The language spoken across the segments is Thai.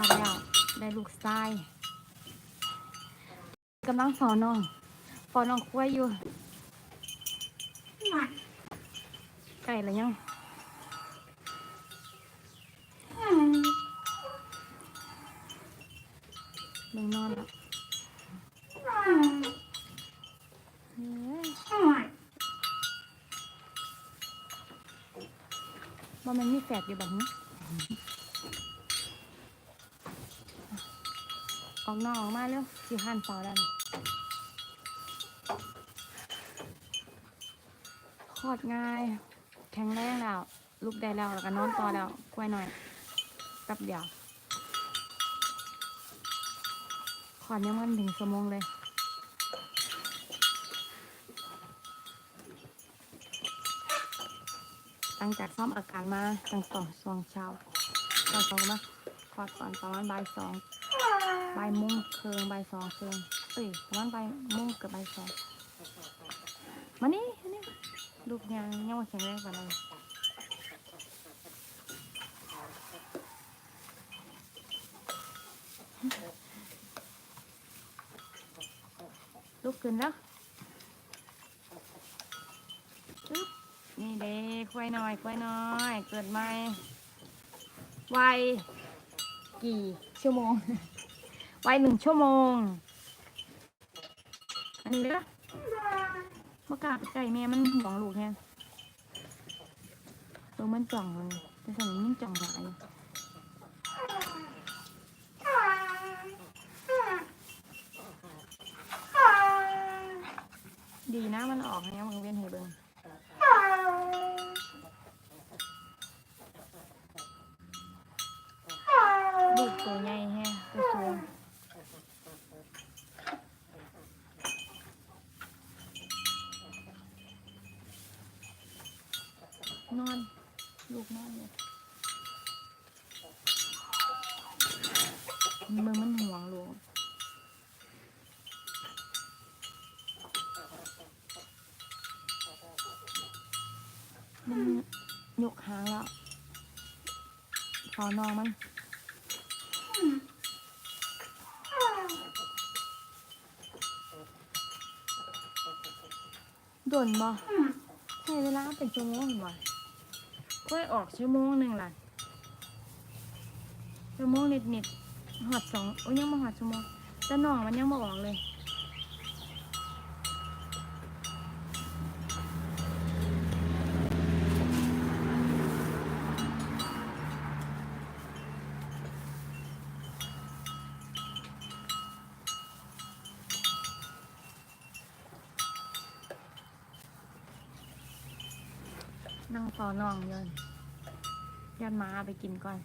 อดแล้วได้ลูกทรายกำลังสอนน้องฟอนน้องคุ้ยอยู่ไก่ละยังเบ่งนอนแล้วว่ามันมีแฝดอยู่แบบนี้ ออกนอกออกมาเร็วสิหันเปล่าแล้วนี่คลอดง่าย แข็งแรงแล้วลุกได้แล้วแล้วก็นอนต่อแล้วกล้วยหน่อยแป๊บเดียวคอดยังมันถึงชั่วโมงเลยตั้งจากซ่อมอาการมาตั้งต่อสองเช้าตอนสองมาคลอดตอนประมาณบ่ายสอง บ่ายโมงเคืองใบายสองเคืองเอ้ยประมาณบ่ายโมงเกับบ่ายสองมานี่มานี่ลูกยังยังว่าแข็งแรงกว่าเราลุกขึ้นแล้วอึ๊บนี่เด็กควายน้อยควายน้อย เกิดใหม่วัยกี่ชั่วโมง ไว้หนึ่งชั่วโมง อันนี้เด้อมากาบไก่แม่มันห่วงลูกแฮงตัวมันจ่องเลยแต่สมัยนี้มันจ่องหลายดีนะมันออกนะมึงเวียนเฮเบิงลูกตัวใหญ่แฮะตัวสูง นอน ลูกนอนเลยมือมันห่วงลูกมันยกหางแล้วขอนองมันโดนบ่ใช้เวลาเป็นชั่วโมงบ่ ค่อยออกชั่วโมงหนึ่งล่ะชั่วโมงนิดๆหอดสองโอ้ยยังมาหอดชั่วโมงแต่น้องมันยังมาออกเลย นั่งเฝ้าน้องเยินยันมาเอาไปกินก่อน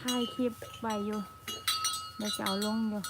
ถ่ายคลิปไว้อยู่ เดี๋ยวจะเอาลงอยู่